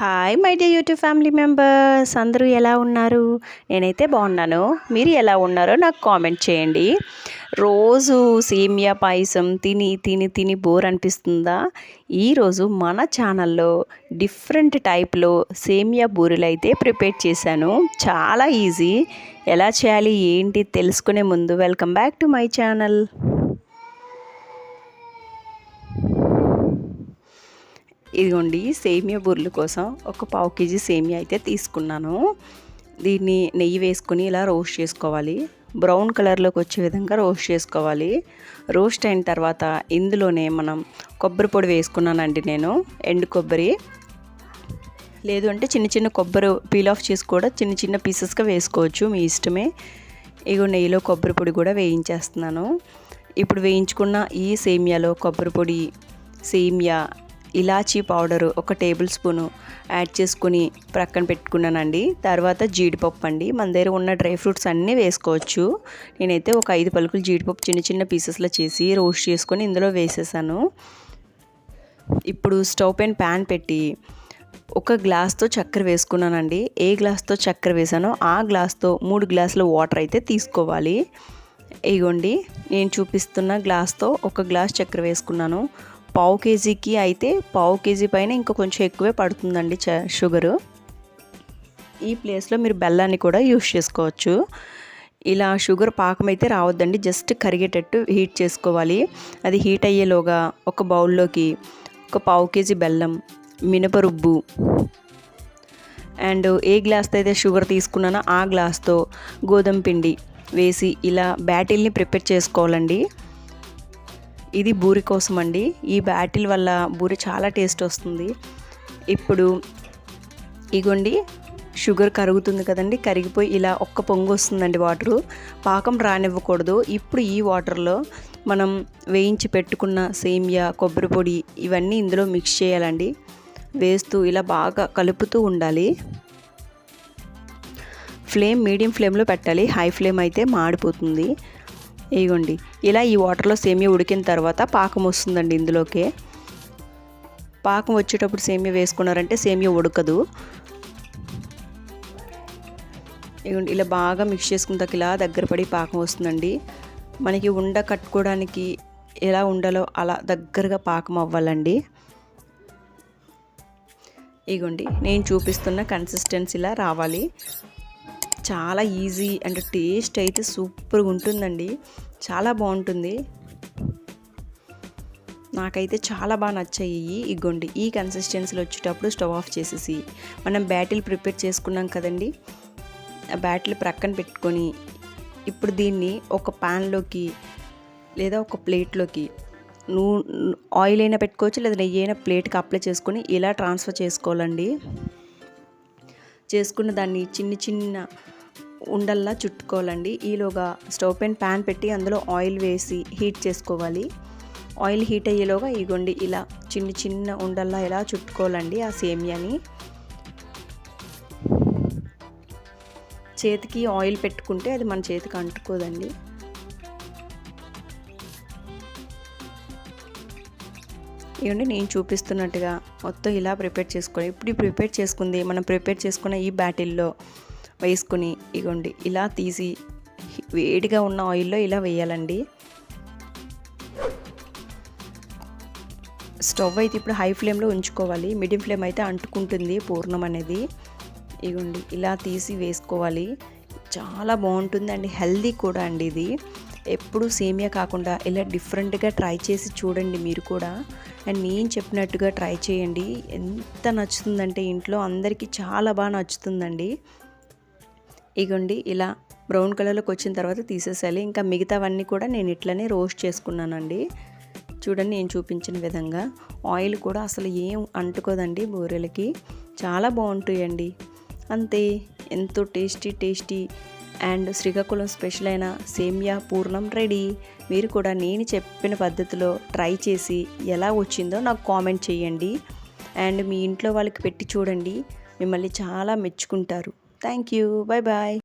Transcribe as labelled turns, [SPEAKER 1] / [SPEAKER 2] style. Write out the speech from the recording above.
[SPEAKER 1] Hi my dear YouTube family members అందరూ ఎలా ఉన్నారు? నేనైతే బాగున్నాను. మీరు ఎలా ఉన్నారో నాకు కామెంట్ చేయండి. రోజు సేమియా పాయసం తిని తిని తిని బోర్ అనిపిస్తుందా? ఈరోజు మన ఛానల్లో డిఫరెంట్ టైప్లో సేమియా బూరెలు అయితే ప్రిపేర్ చేశాను. చాలా ఈజీ ఎలా చేయాలి ఏంటి తెలుసుకునే ముందు welcome back to my channel ఇదిగోండి సేమియా బుర్ల కోసం ఒక పావు కేజీ సేమియా అయితే తీసుకున్నాను. దీన్ని నెయ్యి వేసుకొని ఇలా రోస్ట్ చేసుకోవాలి. బ్రౌన్ కలర్లోకి వచ్చే విధంగా రోస్ట్ చేసుకోవాలి. రోస్ట్ అయిన తర్వాత ఇందులోనే మనం కొబ్బరి పొడి వేసుకున్నానండి నేను ఎండు కొబ్బరి. లేదు అంటే చిన్న చిన్న కొబ్బరి పీల్ ఆఫ్ చేసి కూడా చిన్న చిన్న పీసెస్గా వేసుకోవచ్చు మీ ఇష్టమే. ఇగో నెయ్యిలో కొబ్బరి పొడి కూడా వేయించేస్తున్నాను. ఇప్పుడు వేయించుకున్న ఈ సేమియాలో కొబ్బరి పొడి సేమియా ఇలాచీ పౌడరు ఒక టేబుల్ స్పూను యాడ్ చేసుకుని ప్రక్కన పెట్టుకున్నానండి. తర్వాత జీడిపప్పు అండి. మన దగ్గర ఉన్న డ్రై ఫ్రూట్స్ అన్నీ వేసుకోవచ్చు. నేనైతే ఒక ఐదు పలుకులు జీడిపప్పు చిన్న చిన్న పీసెస్లో చేసి రోస్ట్ చేసుకొని ఇందులో వేసేసాను. ఇప్పుడు స్టవ్ పైన ప్యాన్ పెట్టి ఒక గ్లాస్తో చక్కెర వేసుకున్నానండి. ఏ గ్లాస్తో చక్కెర వేసానో ఆ గ్లాస్తో మూడు గ్లాసుల వాటర్ అయితే తీసుకోవాలి. ఇగోండి నేను చూపిస్తున్న గ్లాస్తో ఒక గ్లాస్ చక్కెర వేసుకున్నాను. పావు కేజీకి అయితే పావు కేజీ పైన ఇంకా కొంచెం ఎక్కువే పడుతుందండి షుగరు. ఈ ప్లేస్లో మీరు బెల్లాన్ని కూడా యూస్ చేసుకోవచ్చు. ఇలా షుగర్ పాకం అయితే రావద్దండి జస్ట్ కరిగేటట్టు హీట్ చేసుకోవాలి. అది హీట్ అయ్యేలోగా ఒక బౌల్లోకి ఒక పావు కేజీ బెల్లం మినపరుబ్బు అండ్ ఏ గ్లాస్తో అయితే షుగర్ తీసుకున్నానో ఆ గ్లాస్తో గోధుమ పిండి వేసి ఇలా బ్యాటిల్ని ప్రిపేర్ చేసుకోవాలండి. ఇది బూరి కోసం అండి ఈ బ్యాటిల్ వల్ల బూరి చాలా టేస్ట్ వస్తుంది. ఇప్పుడు ఇగోండి షుగర్ కరుగుతుంది కదండి కరిగిపోయి ఇలా ఒక్క పొంగు వస్తుందండి వాటరు. పాకం రానివ్వకూడదు. ఇప్పుడు ఈ వాటర్లో మనం వేయించి పెట్టుకున్న సేమియా కొబ్బరి పొడి ఇవన్నీ ఇందులో మిక్స్ చేయాలండి. వేస్తూ ఇలా బాగా కలుపుతూ ఉండాలి. ఫ్లేమ్ మీడియం ఫ్లేమ్లో పెట్టాలి. హై ఫ్లేమ్ అయితే మాడిపోతుంది. వేయండి ఇలా ఈ వాటర్లో సేమియా ఉడికిన తర్వాత పాకం వస్తుందండి ఇందులోకే. పాకం వచ్చేటప్పుడు సేమియా వేసుకున్నారంటే సేమియా ఉడకదు. ఇగోండి ఇలా బాగా మిక్స్ చేసుకున్న ఇలా దగ్గర పడి పాకం వస్తుందండి. మనకి ఉండ కట్టుకోవడానికి ఎలా ఉండాలో అలా దగ్గరగా పాకం అవ్వాలండి. ఇగోండి నేను చూపిస్తున్న కన్సిస్టెన్సీలా రావాలి. చాలా ఈజీ అండ్ టేస్ట్ అయితే సూపర్గా ఉంటుందండి. చాలా బాగుంటుంది. నాకైతే చాలా బాగా నచ్చాయి ఇగోండి ఈ కన్సిస్టెన్సీలో వచ్చేటప్పుడు స్టవ్ ఆఫ్ చేసేసి మనం బ్యాటిల్ ప్రిపేర్ చేసుకున్నాం కదండి. ఆ బ్యాటిల్ ప్రక్కన పెట్టుకొని ఇప్పుడు దీన్ని ఒక ప్యాన్లోకి లేదా ఒక ప్లేట్లోకి నూ ఆయిల్ అయినా పెట్టుకోవచ్చు లేదా నెయ్యి అయినా ప్లేట్కి అప్లై చేసుకొని ఇలా ట్రాన్స్ఫర్ చేసుకోవాలండి. చేసుకున్న దాన్ని చిన్న చిన్న ఉండల్లా చుట్టుకోవాలండి. ఈలోగా స్టవ్ పైన ప్యాన్ పెట్టి అందులో ఆయిల్ వేసి హీట్ చేసుకోవాలి. ఆయిల్ హీట్ అయ్యేలోగా ఇగోండి ఇలా చిన్న చిన్న ఉండల్లా ఇలా చుట్టుకోవాలండి ఆ సేమియాని. చేతికి ఆయిల్ పెట్టుకుంటే అది మన చేతికి అంటుకోదండి. ఇవ్వండి నేను చూపిస్తున్నట్టుగా మొత్తం ఇలా ప్రిపేర్ చేసుకోవాలి. ఇప్పుడు ప్రిపేర్ చేసుకుంది మనం ప్రిపేర్ చేసుకున్న ఈ బ్యాటిల్లో వేసుకుని ఇగోండి. ఇలా తీసి వేడిగా ఉన్న ఆయిల్లో ఇలా వేయాలండి. స్టవ్ అయితే ఇప్పుడు హై ఫ్లేమ్లో ఉంచుకోవాలి. మీడియం ఫ్లేమ్ అయితే అంటుకుంటుంది పూర్ణం అనేది. ఇగోండి ఇలా తీసి వేసుకోవాలి. చాలా బాగుంటుంది అండి హెల్దీ కూడా అండి ఇది. ఎప్పుడు సేమియా కాకుండా ఇలా డిఫరెంట్గా ట్రై చేసి చూడండి మీరు కూడా. అండ్ నేను చెప్పినట్టుగా ట్రై చేయండి. ఎంత నచ్చుతుందంటే ఇంట్లో అందరికీ చాలా బాగా నచ్చుతుందండి. ఇగోండి ఇలా బ్రౌన్ కలర్లోకి వచ్చిన తర్వాత తీసేసాలి ఇంకా మిగతావన్నీ కూడా నేను ఇట్లనే రోస్ట్ చేసుకున్నానండి. చూడండి నేను చూపించిన విధంగా. ఆయిల్ కూడా అసలు ఏం అంటుకోదండి బూరెలకి. చాలా బాగుంటాయండి. అంతే ఎంతో tasty tasty and Srikakulam special అయిన సేమియా పూర్ణం రెడీ. మీరు కూడా నేను చెప్పిన పద్ధతిలో ట్రై చేసి ఎలా వచ్చిందో నాకు కామెంట్ చేయండి. అండ్ మీ ఇంట్లో వాళ్ళకి పెట్టి చూడండి. మిమ్మల్ని చాలా మెచ్చుకుంటారు. thank you. Bye bye